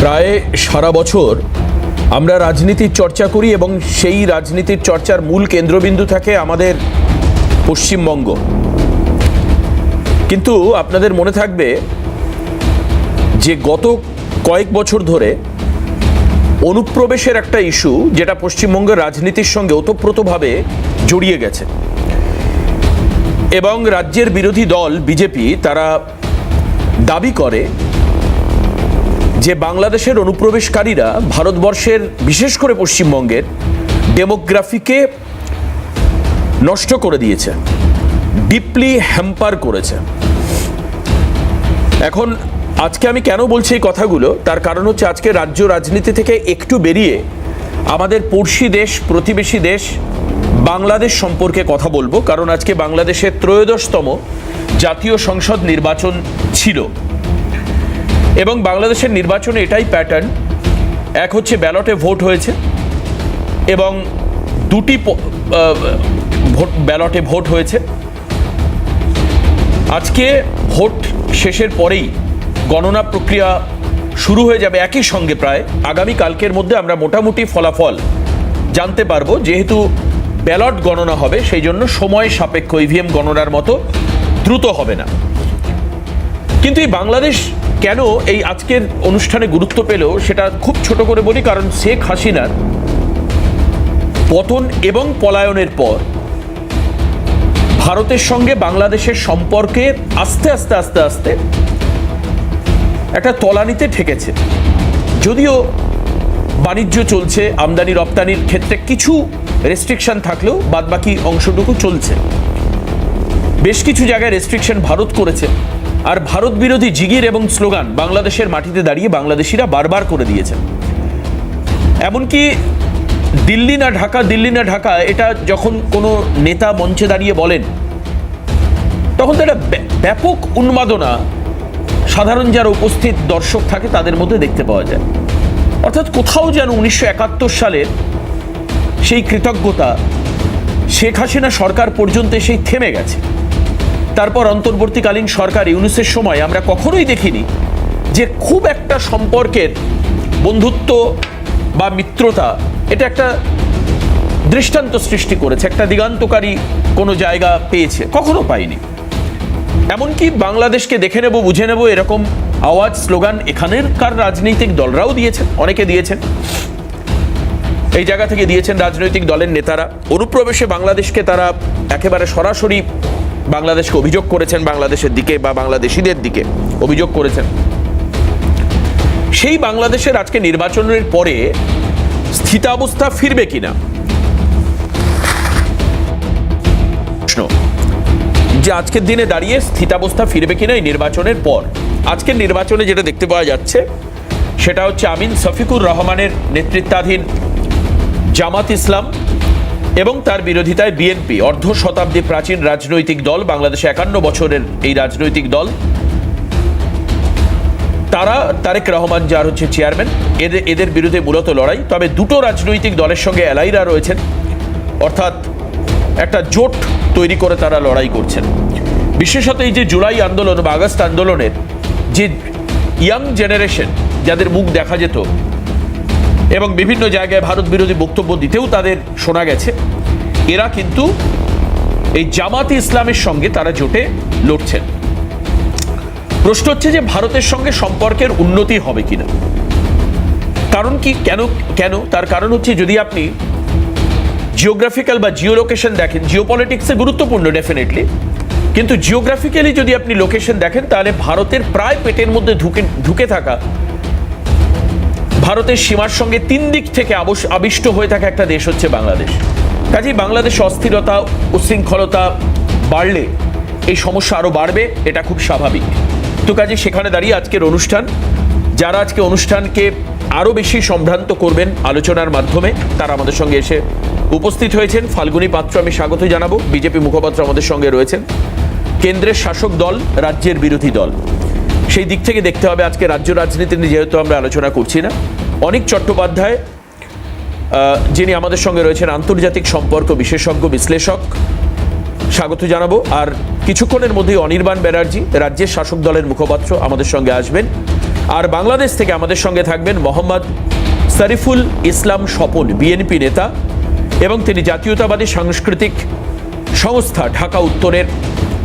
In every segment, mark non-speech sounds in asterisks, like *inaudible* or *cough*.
প্রায় সারা বছর আমরা রাজনীতির চর্চা করি এবং সেই রাজনীতির চর্চার মূল কেন্দ্রবিন্দু থাকে আমাদের পশ্চিমবঙ্গ। কিন্তু আপনাদের মনে থাকবে যে গত কয়েক বছর ধরে অনুপ্রবেশের একটা ইস্যু যেটা পশ্চিমবঙ্গের রাজনীতির সঙ্গে ওতপ্রোতভাবে জড়িয়ে গেছে। এবং রাজ্যের বিরোধী দল, বিজেপি, তারা দাবি করে যে বাংলাদেশের অনুপ্রবেশকারীরা ভারতবর্ষের, বিশেষ করে পশ্চিমবঙ্গের, ডেমোগ্রাফিকে নষ্ট করে দিয়েছে, ডিপলি হ্যাম্পার করেছে। এখন আজকে আমি কেন বলছি এই কথাগুলো? তার কারণ হচ্ছে আজকে রাজ্য রাজনীতি থেকে একটু বেরিয়ে আমাদের পড়শি দেশ, প্রতিবেশী দেশ, বাংলাদেশ সম্পর্কে কথা বলব। কারণ আজকে বাংলাদেশের ত্রয়োদশতম জাতীয় সংসদ নির্বাচন ছিল। এবং বাংলাদেশের নির্বাচনে এটাই প্যাটার্ন এক হচ্ছে ব্যালটে ভোট হয়েছে এবং দুটি ভোট ব্যালটে ভোট হয়েছে। আজকে ভোট শেষের পরেই গণনা প্রক্রিয়া শুরু হয়ে যাবে একই সঙ্গে প্রায়। আগামী কালকের মধ্যে আমরা মোটামুটি ফলাফল জানতে পারব। যেহেতু ব্যালট গণনা হবে, সেই জন্য সময় সাপেক্ষ ইভিএম গণনার মতো দ্রুত হবে না। কিন্তু এই বাংলাদেশ কেন এই আজকের অনুষ্ঠানে গুরুত্ব পেল সেটা খুব ছোট করে বলি, কারণ শেখ হাসিনার পতন এবং পলায়নের পর ভারতের সঙ্গে বাংলাদেশের সম্পর্কে আস্তে আস্তে আস্তে আস্তে একটা তলানিতে ঠেকেছে। যদিও বাণিজ্য চলছে, আমদানি, রপ্তানির ক্ষেত্রে কিছু রেস্ট্রিকশন থাকলেও বাদবাকি অংশটুকু চলছে। বেশ কিছু জায়গায় রেস্ট্রিকশন ভারত করেছে। আর ভারত বিরোধী জিগির এবং স্লোগান বাংলাদেশের মাটিতে দাঁড়িয়ে বাংলাদেশিরা বারবার করে দিয়েছেন। এমনকি দিল্লি না ঢাকা, দিল্লি না ঢাকা, এটা যখন কোনো নেতা মঞ্চে দাঁড়িয়ে বলেন, তখন তো একটা ব্য- ব্যাপক উন্মাদনা, সাধারণ যারা উপস্থিত দর্শক থাকে তাদের মধ্যে দেখতে পাওয়া যায়। অর্থাৎ কোথাও যেন উনিশশো একাত্তর সালের সেই কৃতজ্ঞতা, শেখ হাসিনা সরকার পর্যন্ত সেই থেমে গেছে। তারপর অন্তর্বর্তীকালীন সরকার ইউনুসের সময় আমরা কখনোই দেখিনি যে খুব একটা সম্পর্কের বন্ধুত্ব বা মিত্রতা, এটা একটা দৃষ্টান্ত সৃষ্টি করেছে, একটা দিগান্তকারী কোনো জায়গা পেয়েছে, কখনো পাইনি। এমনকি বাংলাদেশকে দেখে নেব, বুঝে নেব এরকম আওয়াজ, স্লোগান এখানের কার রাজনৈতিক দলরাও দিয়েছেন, অনেকে দিয়েছেন। এই জায়গা থেকে দিয়েছেন রাজনৈতিক দলের নেতারা। অনুপ্রবেশে বাংলাদেশকে তারা একেবারে সরাসরি বাংলাদেশকে অভিযোগ করেছেন বাংলাদেশের দিকে বা বাংলাদেশিদের দিকে। অভিযোগ করেছেন। সেই বাংলাদেশের আজকে নির্বাচনের পরে স্থিতাবস্থা ফিরবে কিনা? যে আজকের দিনে দাঁড়িয়ে স্থিতাবস্থা ফিরবে কিনা এই নির্বাচনের পর? আজকের নির্বাচনে যেটা দেখতে পাওয়া যাচ্ছে, সেটা হচ্ছে আমিন শফিকুর রহমানের নেতৃত্বাধীন জামাত ইসলাম এবং তার বিরোধিতায় বিএনপি অর্ধ শতাব্দী প্রাচীন রাজনৈতিক দল বাংলাদেশে একান্ন বছরের এই রাজনৈতিক দল। তারা তারেক রহমান যার হচ্ছে চেয়ারম্যান এদের এদের বিরুদ্ধে মূলত লড়াই। তবে দুটো রাজনৈতিক দলের সঙ্গে এলাইরা রয়েছেন। অর্থাৎ একটা জোট তৈরি করে তারা লড়াই করছেন। বিশেষত এই যে জুলাই আন্দোলন বা আগস্ট আন্দোলনের যে ইয়াং জেনারেশন যাদের মুখ দেখা যেত এবং বিভিন্ন জায়গায় ভারত বিরোধী বক্তব্য দিতেও তাদের শোনা গেছে। এরা কিন্তু এই জামাতে ইসলামের সঙ্গে তারা জোটে লড়ছেন। প্রশ্ন হচ্ছে যে ভারতের সঙ্গে সম্পর্কের উন্নতি হবে কিনা? কারণ কি? কেন কেন? তার কারণ হচ্ছে যদি আপনি জিওগ্রাফিক্যাল বা জিও লোকেশন দেখেন জিও পলিটিক্সে গুরুত্বপূর্ণ ডেফিনেটলি কিন্তু জিওগ্রাফিক্যালি যদি আপনি লোকেশন দেখেন, তাহলে ভারতের প্রায় পেটের মধ্যে ঢুকে ঢুকে থাকা ভারতের সীমার সঙ্গে তিন দিক থেকে আবিষ্ট হয়ে থাকা একটা দেশ হচ্ছে বাংলাদেশ। কাজেই বাংলাদেশ অস্থিরতা উচ্ছৃঙ্খলতা বাড়লে এই সমস্যা আরও বাড়বে, এটা খুব স্বাভাবিক। তো কাজে সেখানে দাঁড়িয়ে আজকের অনুষ্ঠান, যারা আজকে অনুষ্ঠানকে আরও বেশি সম্ভ্রান্ত করবেন আলোচনার মাধ্যমে, তারা আমাদের সঙ্গে এসে উপস্থিত হয়েছেন। ফাল্গুনী পাত্র আমি স্বাগত জানাব। বিজেপি মুখপাত্র আমাদের সঙ্গে রয়েছেন। কেন্দ্রের শাসক দল, রাজ্যের বিরোধী দল। সেই দিক থেকে দেখতে হবে আজকে রাজ্য রাজনীতি নিয়ে, যেহেতু আমরা আলোচনা করছি না। অনেক চট্টোপাধ্যায় যিনি আমাদের সঙ্গে রয়েছেন, আন্তর্জাতিক সম্পর্ক বিশেষজ্ঞ, বিশ্লেষক, স্বাগত জানাব। আর কিছুক্ষণের মধ্যেই অনির্বাণ ব্যানার্জি, রাজ্যের শাসক দলের মুখপাত্র, আমাদের সঙ্গে আসবেন। আর বাংলাদেশ থেকে আমাদের সঙ্গে থাকবেন মোহাম্মদ শরীফুল ইসলাম স্বপন, বিএনপি নেতা এবং তিনি জাতীয়তাবাদী সাংস্কৃতিক সংস্থা, ঢাকা উত্তরের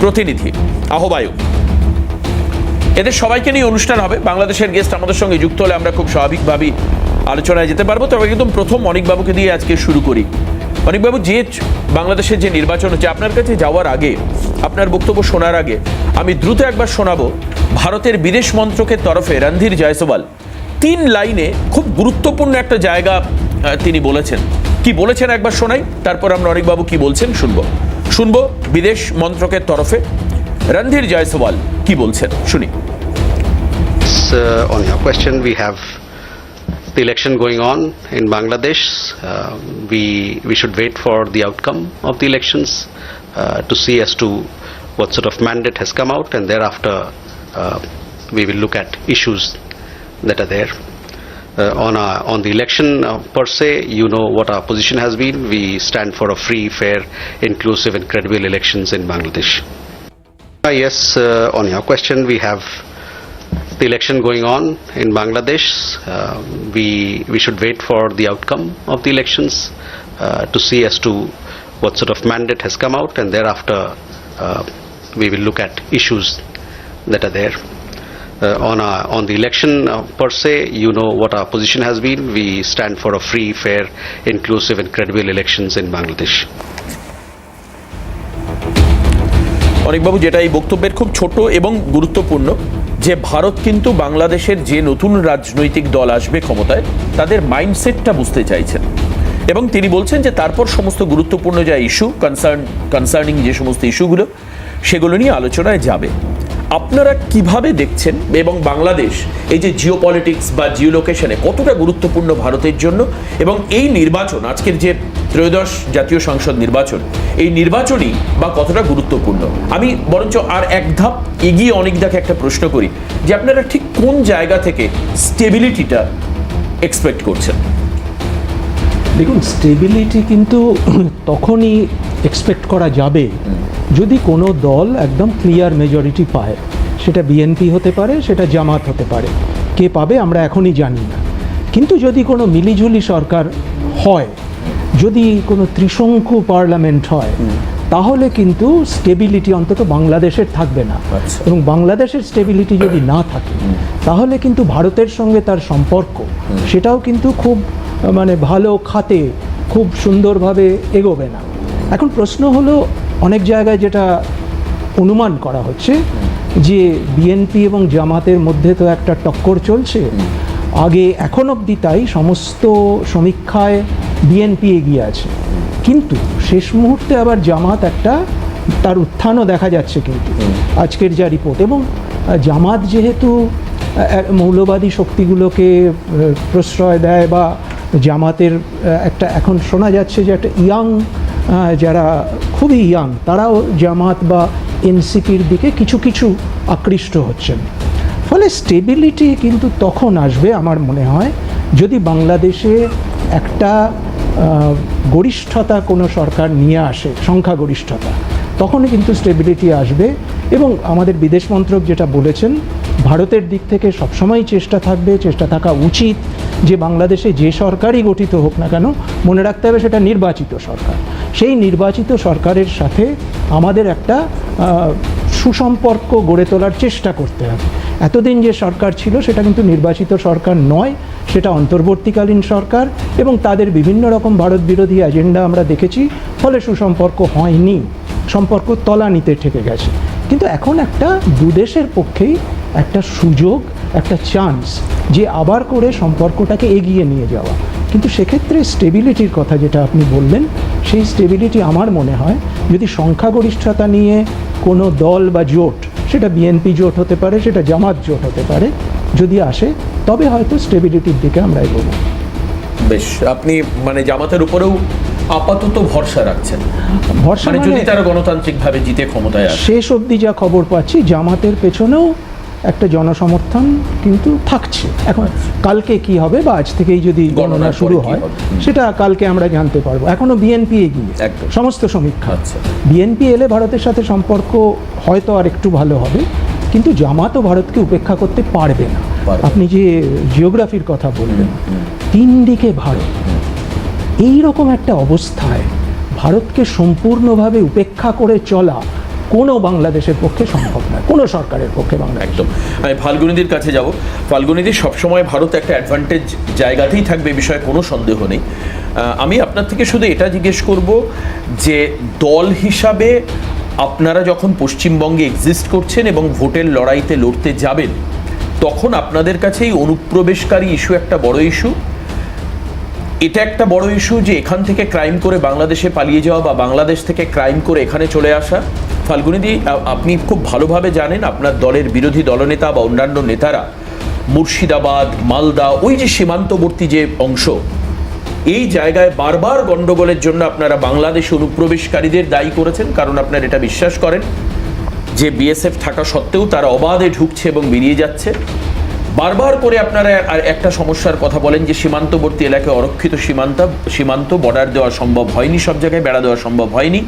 প্রতিনিধি, আহ্বায়ক। এদের সবাইকে নিয়ে অনুষ্ঠান হবে। বাংলাদেশের গেস্ট আমাদের সঙ্গে যুক্ত হলে আমরা খুব স্বাভাবিকভাবেই আলোচনায় যেতে পারব। তবে একদম প্রথম অনিকবাবুকে দিয়ে আজকে শুরু করি। অনিকবাবু, যে বাংলাদেশের যে নির্বাচন হচ্ছে, আপনার কাছে যাওয়ার আগে, আপনার বক্তব্য শোনার আগে, আমি দ্রুত একবার শোনাবো ভারতের বিদেশ মন্ত্রকের তরফে রণধীর জয়সওয়াল। তিন লাইনে খুব গুরুত্বপূর্ণ একটা জায়গা তিনি বলেছেন। কি বলেছেন একবার শোনাই, তারপর আমরা অনিকবাবু কি বলছেন শুনব। শুনব বিদেশ মন্ত্রকের তরফে রণধীর জয়সওয়াল কি বলছেন। শুনি। Uh, on your question, we have the election going on in Bangladesh. Uh, we we should wait for the outcome of the elections uh, to see as to what sort of mandate has come out, and thereafter uh, we will look at issues that are there. Uh, on, our, on the election uh, per se, you know what our position has been. We stand for a free, fair, inclusive, and credible elections in Bangladesh. Uh, yes, uh, on your question, we have the election going on in Bangladesh. Uh, we we should wait for the outcome of the elections uh, to see as to what sort of mandate has come out, and thereafter uh, we will look at issues that are there. Uh, on our, on the election uh, per se, you know what our position has been. We stand for a free, fair, inclusive, and credible elections in Bangladesh. অনেকবাবু যেটা এই বক্তব্যের খুব ছোট এবং গুরুত্বপূর্ণ যে ভারত কিন্তু বাংলাদেশের যে নতুন রাজনৈতিক দল আসবে ক্ষমতায়, তাদের মাইন্ডসেটটা বুঝতে চাইছেন। এবং তিনি বলছেন যে তারপর সমস্ত গুরুত্বপূর্ণ যা ইস্যু কনসার্ন কনসার্নিং যে সমস্ত ইস্যুগুলো সেগুলো নিয়ে আলোচনায় যাবে। আপনারা কীভাবে দেখছেন এবং বাংলাদেশ, এই যে জিও পলিটিক্স বা জিও লোকেশনে কতটা গুরুত্বপূর্ণ ভারতের জন্য এবং এই নির্বাচন, আজকের যে ত্রয়োদশ জাতীয় সংসদ নির্বাচন, এই নির্বাচনই বা কতটা গুরুত্বপূর্ণ? আমি বরঞ্চ আর এক ধাপ এগিয়ে অনেকদাকে একটা প্রশ্ন করি যে আপনারা ঠিক কোন জায়গা থেকে স্টেবিলিটিটা এক্সপেক্ট করছেন? দেখুন স্টেবিলিটি কিন্তু *clears throat* তখনই এক্সপেক্ট করা যাবে যদি কোনো দল একদম ক্লিয়ার মেজরিটি পায়। সেটা বিএনপি হতে পারে সেটা জামাত হতে পারে। কে পাবে আমরা এখনই জানি না। কিন্তু যদি কোনো মিলিঝুলি সরকার হয় যদি কোনো ত্রিশঙ্কু পার্লামেন্ট হয় তাহলে কিন্তু স্টেবিলিটি অন্তত বাংলাদেশের থাকবে না। আচ্ছা। এবং বাংলাদেশের স্টেবিলিটি যদি না থাকে তাহলে কিন্তু ভারতের সঙ্গে তার সম্পর্ক সেটাও কিন্তু খুব মানে ভালো খাতে খুব সুন্দরভাবে এগোবে না। এখন প্রশ্ন হলো, অনেক জায়গায় যেটা অনুমান করা হচ্ছে যে বিএনপি এবং জামাতের মধ্যে তো একটা টক্কর চলছে। আগে এখন অবধি তাই সমস্ত সমীক্ষায় বিএনপি এগিয়ে আছে। কিন্তু শেষ মুহূর্তে আবার জামাত একটা, তার উত্থানও দেখা যাচ্ছে কিন্তু আজকের যা রিপোর্ট। এবং জামাত যেহেতু মৌলবাদী শক্তিগুলোকে প্রশ্রয় দেয় বা জামাতের একটা এখন শোনা যাচ্ছে যে একটা ইয়াং যারা খুবই ইয়াং, তারাও জামাত বা এনসিপির দিকে কিছু কিছু আকৃষ্ট হচ্ছেন। ফলে স্টেবিলিটি কিন্তু তখন আসবে আমার মনে হয়, যদি বাংলাদেশে একটা গরিষ্ঠতা কোনো সরকার নিয়ে আসে, সংখ্যাগরিষ্ঠতা, তখন কিন্তু স্টেবিলিটি আসবে এবং আমাদের বিদেশ মন্ত্রক যেটা বলেছেন, ভারতের দিক থেকে সবসময় চেষ্টা থাকবে, চেষ্টা থাকা উচিত যে বাংলাদেশে যে সরকারই গঠিত হোক না কেন, মনে রাখতে হবে সেটা নির্বাচিত সরকার। সেই নির্বাচিত সরকারের সাথে আমাদের একটা সুসম্পর্ক গড়ে তোলার চেষ্টা করতে হবে। এতদিন যে সরকার ছিল সেটা কিন্তু নির্বাচিত সরকার নয়, সেটা অন্তর্বর্তীকালীন সরকার এবং তাদের বিভিন্ন রকম ভারত বিরোধী এজেন্ডা আমরা দেখেছি, ফলে সুসম্পর্ক হয়নি, সম্পর্ক তলানিতে ঠেকে গেছে। কিন্তু এখন একটা দুদেশের পক্ষেই একটা সুযোগ একটা চান্স যে আবার করে সম্পর্কটাকে এগিয়ে নিয়ে যাওয়া। কিন্তু সেক্ষেত্রে স্টেবিলিটির কথা যেটা আপনি বললেন সেই স্টেবিলিটি আমার মনে হয় যদি সংখ্যাগরিষ্ঠতা নিয়ে কোনো দল বা জোট সেটা বিএনপি জোট হতে পারে সেটা জামাত জোট হতে পারে যদি আসে তবে হয়তো স্টেবিলিটির দিকে আমরা এগোবো। বেশ আপনি মানে জামাতের উপরেও আপাতত ভরসা রাখছেন। ভরসা মানে যদি মানে তারা গণতান্ত্রিকভাবে জিতে ক্ষমতায় আসে। শেষ অবধি যা খবর পাচ্ছি জামাতের পেছনেও একটা জনসমর্থন কিন্তু থাকছে। এখন কালকে কি হবে বা আজ থেকেই যদি গণনা শুরু হয় সেটা কালকে আমরা জানতে পারব। এখনও বিএনপি এগিয়ে। সমস্ত সমীক্ষা। আচ্ছা। বিএনপি এলে ভারতের সাথে সম্পর্ক হয়তো আর একটু ভালো হবে কিন্তু জামাতও ভারতকে উপেক্ষা করতে পারবে না। আপনি যে জিওগ্রাফির কথা বললেন তিন দিকে ভারত। এই রকম একটা অবস্থায় ভারতকে সম্পূর্ণভাবে উপেক্ষা করে চলা কোনো বাংলাদেশের পক্ষে সম্ভব নয় কোনো সরকারের পক্ষে বাংলাদেশ একদম। আমি ফাল্গুনিদির কাছে যাব। ফাল্গুনিদি সবসময় ভারত একটা অ্যাডভান্টেজ জায়গাতেই থাকবে বিষয়ে কোনো সন্দেহ নেই। আমি আপনার থেকে শুধু এটা জিজ্ঞেস করব যে দল হিসাবে আপনারা যখন পশ্চিমবঙ্গে এক্সিস্ট করছেন এবং ভোটের লড়াইতে লড়তে যাবেন, তখন আপনাদের কাছে এই অনুপ্রবেশকারী ইস্যু একটা বড় ইস্যু এটা একটা বড় ইস্যু যে এখান থেকে ক্রাইম করে বাংলাদেশে পালিয়ে যাওয়া বা বাংলাদেশ থেকে ক্রাইম করে এখানে চলে আসা। ফাল্গুনিদি আপনি খুব ভালোভাবে জানেন আপনার দলের বিরোধী দলনেতা বা অন্যান্য নেতারা মুর্শিদাবাদ, মালদা, ওই যে সীমান্তবর্তী যে অংশ, এই জায়গায় বারবার গন্ডগোলের জন্য আপনারা বাংলাদেশ অনুপ্রবেশকারীদের দায়ী করেছেন কারণ আপনারা এটা বিশ্বাস করেন। যে বিএসএফ থাকা সত্ত্বেও তারা অবাধে ঢুকছে এবং বেরিয়ে যাচ্ছে। বারবার করে আপনারা আর একটা সমস্যার কথা বলেন যে সীমান্তবর্তী এলাকায় অরক্ষিত সীমান্ত সীমান্ত বর্ডার দেওয়া সম্ভব হয়নি, সব জায়গায় বেড়া দেওয়া সম্ভব হয়নি।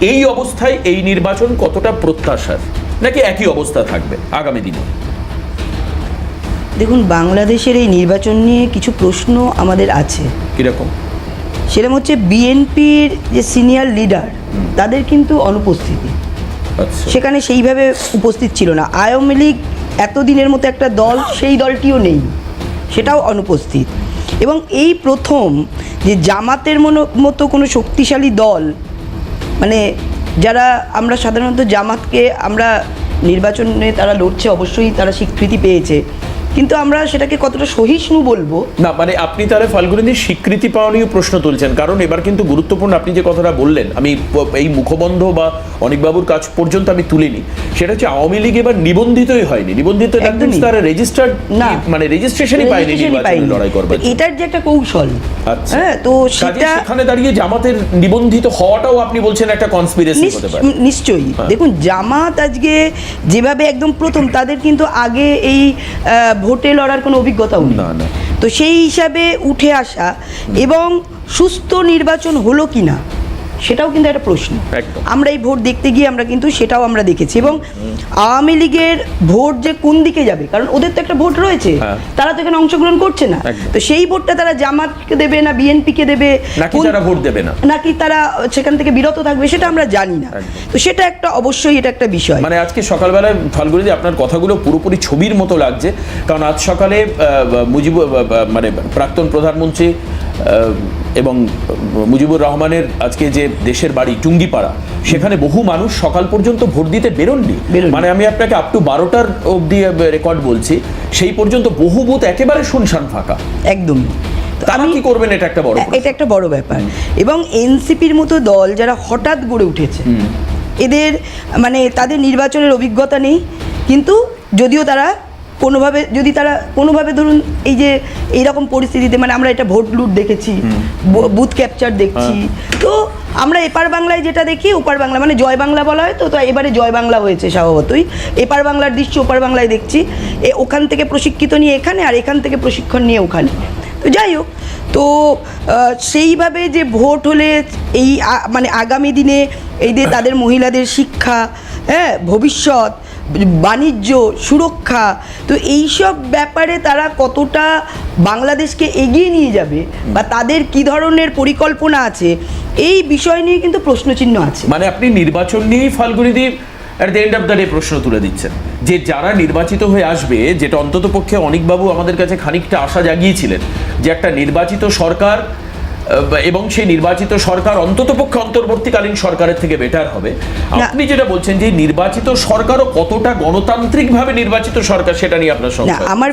এই অবস্থায় এই নির্বাচন কতটা প্রত্যাশার? নাকি একই অবস্থা থাকবে আগামী দিনে? দেখুন বাংলাদেশের এই নির্বাচন নিয়ে কিছু প্রশ্ন আমাদের আছে। কীরকম? সেরকম হচ্ছে বিএনপির যে সিনিয়র লিডার তাদের কিন্তু অনুপস্থিতি। আচ্ছা। সেখানে সেইভাবে উপস্থিত ছিল না। আওয়ামী লীগ এতদিনের মতো একটা দল সেই দলটিও নেই। সেটাও অনুপস্থিত। এবং এই প্রথম যে জামাতের মনো- মতো কোনো শক্তিশালী দল মানে যারা আমরা সাধারণত জামাতকে আমরা নির্বাচনে তারা লড়ছে অবশ্যই তারা স্বীকৃতি পেয়েছে। কিন্তু আমরা সেটাকে কতটা সহিষ্ণু বলব না মানে আপনি তাহলে ফাল্গুনিদির স্বীকৃতি পাওয়া প্রশ্ন তুলছেন কারণ এবার কিন্তু গুরুত্বপূর্ণ আপনি যে কথাটা বললেন আমি এই মুখবন্ধ বা অনিকবাবুর কাজ পর্যন্ত আমি তুলিনি সেটা হচ্ছে আওয়ামী লীগ এবার নিবন্ধিতই হয়নি নিবন্ধিত তারা রেজিস্টার্ড না। মানে রেজিস্ট্রেশনই পায়নি নির্বাচনে। লড়াই করবে এটার যে একটা কৌশল আচ্ছা। হ্যাঁ তো সেটা সেখানে দাঁড়িয়ে জামাতের নিবন্ধিত হওয়াটাও আপনি বলছেন একটা কনস্পিরেসি হতে পারে নিশ্চয়ই হ্যাঁ। দেখুন জামাত আজকে যেভাবে একদম প্রথম তাদের কিন্তু আগে এই ভোটে লড়ার কোনো অভিজ্ঞতাও না, না। তো সেই হিসাবে উঠে আসা এবং সুস্থ নির্বাচন হলো কি না সেটাও কিন্তু একটা প্রশ্ন। আমরা এই ভোট দেখতে গিয়ে আমরা কিন্তু সেটাও আমরা দেখেছি এবং আওয়ামী লীগের ভোট যে কোন দিকে যাবে কারণ ওদের তো একটা ভোট রয়েছে হ্যাঁ। তারা তো এখানে অংশগ্রহণ করছে না। তো সেই ভোটটা তারা জামাতকে দেবে না বিএনপিকে দেবে? নাকি তারা ভোট দেবে না? নাকি তারা সেখান থেকে বিরত থাকবে সেটা আমরা জানি না। তো সেটা একটা অবশ্যই এটা একটা বিষয়। মানে আজকে সকালবেলায় ফাল্গুনিদি আপনার কথাগুলো পুরোপুরি ছবির মতো লাগছে কারণ আজ সকালে মুজিব মানে প্রাক্তন প্রধানমন্ত্রী এবং মুজিবুর রহমানের আজকে যে দেশের বাড়ি টুঙ্গিপাড়া সেখানে বহু মানুষ সকাল পর্যন্ত ভোট দিতে বেরোননি। মানে আমি আপনাকে আপ টু বারোটার অবধি রেকর্ড বলছি সেই পর্যন্ত বহু বুথ একেবারে শুনশান ফাঁকা। একদম। তারা কি করবেন এটা একটা বড় এটা একটা বড় ব্যাপার। এবং এনসিপির মতো দল যারা হঠাৎ গড়ে উঠেছে এদের মানে তাদের নির্বাচনের অভিজ্ঞতা নেই কিন্তু যদিও তারা কোনোভাবে যদি তারা কোনোভাবে ধরুন এই যে এইরকম পরিস্থিতিতে মানে আমরা এটা ভোট লুট দেখেছি বুথ ক্যাপচার দেখছি তো আমরা এপার বাংলায় যেটা দেখি ওপার বাংলা মানে জয় বাংলা বলা হয় তো তো এবারে জয় বাংলা হয়েছে স্বভাবতই। এপার বাংলার দৃশ্য ওপার বাংলায় দেখছি এ ওখান থেকে প্রশিক্ষিত নিয়ে এখানে আর এখান থেকে প্রশিক্ষণ নিয়ে ওখানে। তো যাই হোক তো সেইভাবে যে ভোট হলে এই মানে আগামী দিনে এই যে তাদের মহিলাদের শিক্ষা হ্যাঁ ভবিষ্যৎ বাণিজ্য, সুরক্ষা, তো এইসব ব্যাপারে তারা কতটা বাংলাদেশকে এগিয়ে নিয়ে যাবে বা তাদের কি ধরনের পরিকল্পনা আছে, এই বিষয় নিয়ে কিন্তু প্রশ্নচিহ্ন আছে। মানে আপনি নির্বাচন নিয়েই ফাল্গুনিদি at the end of the day প্রশ্ন তুলে দিচ্ছেন। যে যারা নির্বাচিত হয়ে আসবে, যেটা অন্তত পক্ষে অনেকবাবু আমাদের কাছে খানিকটা আশা জাগিয়েছিলেন, যে একটা নির্বাচিত সরকার এবং সেই নির্বাচিত সরকার অন্ততপক্ষে অন্তর্বর্তীকালীন সরকারের থেকে বেটার হবে। আপনি যেটা বলছেন যে নির্বাচিত সরকারও কতটা গণতান্ত্রিকভাবে নির্বাচিত সরকার সেটা নিয়ে আপনার সঙ্গে সংশয়। আমার